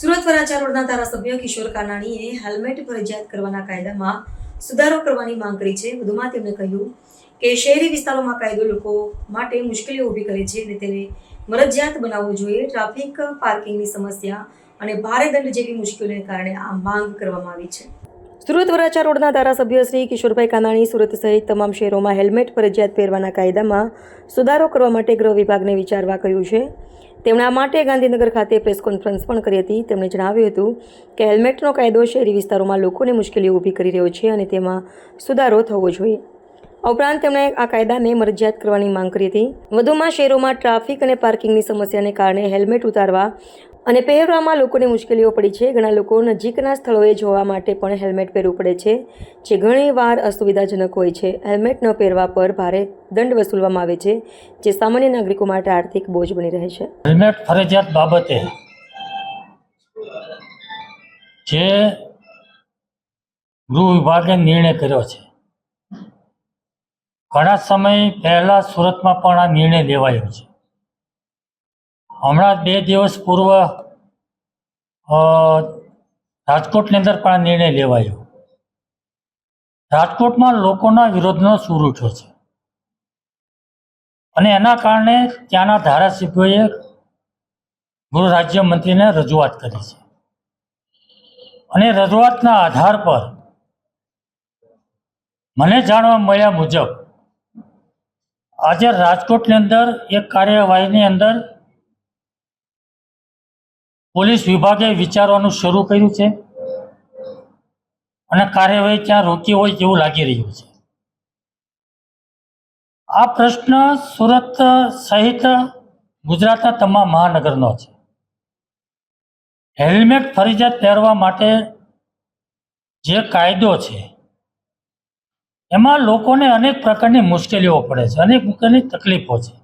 સુરત વરાછા રોડના ધારાસભ્ય કિશોર કાનાણીએ હેલ્મેટ ફરજિયાત કરવાના કાયદામાં સુધારો કરવાની માંગ કરી છે. વધુમાં તેમણે કહ્યું કે શહેરી વિસ્તારોમાં કાયદો લોકો માટે મુશ્કેલીઓ ઊભી કરે છે અને તેને મરજિયાત બનાવવો જોઈએ. ટ્રાફિક, પાર્કિંગની સમસ્યા અને ભારે દંડ જેવી મુશ્કેલીઓને કારણે આ માંગ કરવામાં આવી છે. સુરત વરાછા રોડના ધારાસભ્ય શ્રી કિશોરભાઈ કાનાણી સુરત સહિત તમામ શહેરોમાં હેલ્મેટ ફરજિયાત પહેરવાના કાયદામાં સુધારો કરવા માટે ગૃહ વિભાગને વિચારવા કહ્યું છે. તેમણે આ માટે ગાંધીનગર ખાતે પ્રેસ કોન્ફરન્સ પણ કરી હતી. તેમણે જણાવ્યું હતું કે હેલ્મેટનો કાયદો શહેરી વિસ્તારોમાં લોકોને મુશ્કેલીઓ ઊભી કરી રહ્યો છે અને તેમાં સુધારો થવો જોઈએ. આ ઉપરાંત તેમણે આ કાયદાને મરજિયાત કરવાની માંગ કરી હતી. વધુમાં શહેરોમાં ટ્રાફિક અને પાર્કિંગની સમસ્યાને કારણે હેલ્મેટ ઉતારવા અને પહેરવામાં લોકોને મુશ્કેલીઓ પડી છે. ઘણા લોકો નજીકના સ્થળોએ જોવા માટે પણ હેલ્મેટ પહેરવું પડે છે, જે ઘણી વાર અસુવિધાજનક હોય છે. હેલ્મેટ ન પહેરવા પર ભારે દંડ વસૂલવામાં આવે છે, જે સામાન્ય નાગરિકો માટે આર્થિક બોજ બની રહે છે. હેલ્મેટ ફરજિયાત બાબતે જે ગૃહ વિભાગે નિર્ણય કર્યો છે. ઘણા સમય પહેલા સુરતમાં પણ આ નિર્ણય લેવાયો છે. હમણાં બે દિવસ પૂર્વ રાજકોટની અંદર પણ નિર્ણય લેવાયો. રાજકોટમાં લોકોના વિરોધનો સૂર ઉઠ્યો છે. અને એના કારણે ત્યાંના ધારાસભ્યોએ ગૃહ રાજ્ય મંત્રીને રજૂઆત કરી છે. અને રજૂઆતના આધાર પર મને જાણવા મળ્યા મુજબ, આજે રાજકોટની અંદર એક કાર્યવાહીની અંદર પોલીસ વિભાગે વિચારવાનું શરૂ કર્યું છે અને કાર્યવાહી ત્યાં રોકી હોય તેવું લાગી રહ્યું છે. આ પ્રશ્ન સુરત સહિત ગુજરાતના તમામ મહાનગરનો છે. હેલ્મેટ ફરજિયાત પહેરવા માટે જે કાયદો છે, એમાં લોકોને અનેક પ્રકારની મુશ્કેલીઓ પડે છે, અનેક પ્રકારની તકલીફો છે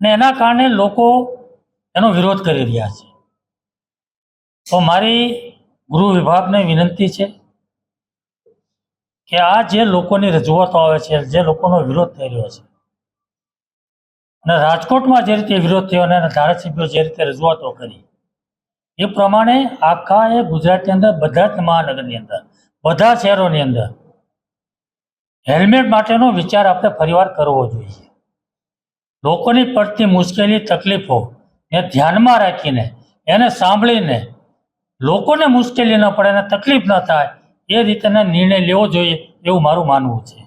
અને એના કારણે લોકો એનો વિરોધ કરી રહ્યા છે. તો મારી ગૃહ વિભાગને વિનંતી છે કે આ જે લોકોની રજૂઆતો આવે છે, જે લોકોનો વિરોધ થઈ રહ્યો છે, અને રાજકોટમાં જે રીતે વિરોધ થયો અને ધારાસભ્યો જે રીતે રજૂઆતો કરી, એ પ્રમાણે આખા એ ગુજરાતની અંદર બધા જ મહાનગરની અંદર, બધા શહેરોની અંદર હેલ્મેટ માટેનો વિચાર આપણે ફરીવાર કરવો જોઈએ. લોકોની પડતી મુશ્કેલી તકલીફો એ ધ્યાનમાં રાખીને, એને સાંભળીને લોકોને મુશ્કેલી ન પડે અને તકલીફ ન થાય, એ રીતેના નિર્ણય લેવો જોઈએ એવું મારું માનવું છે.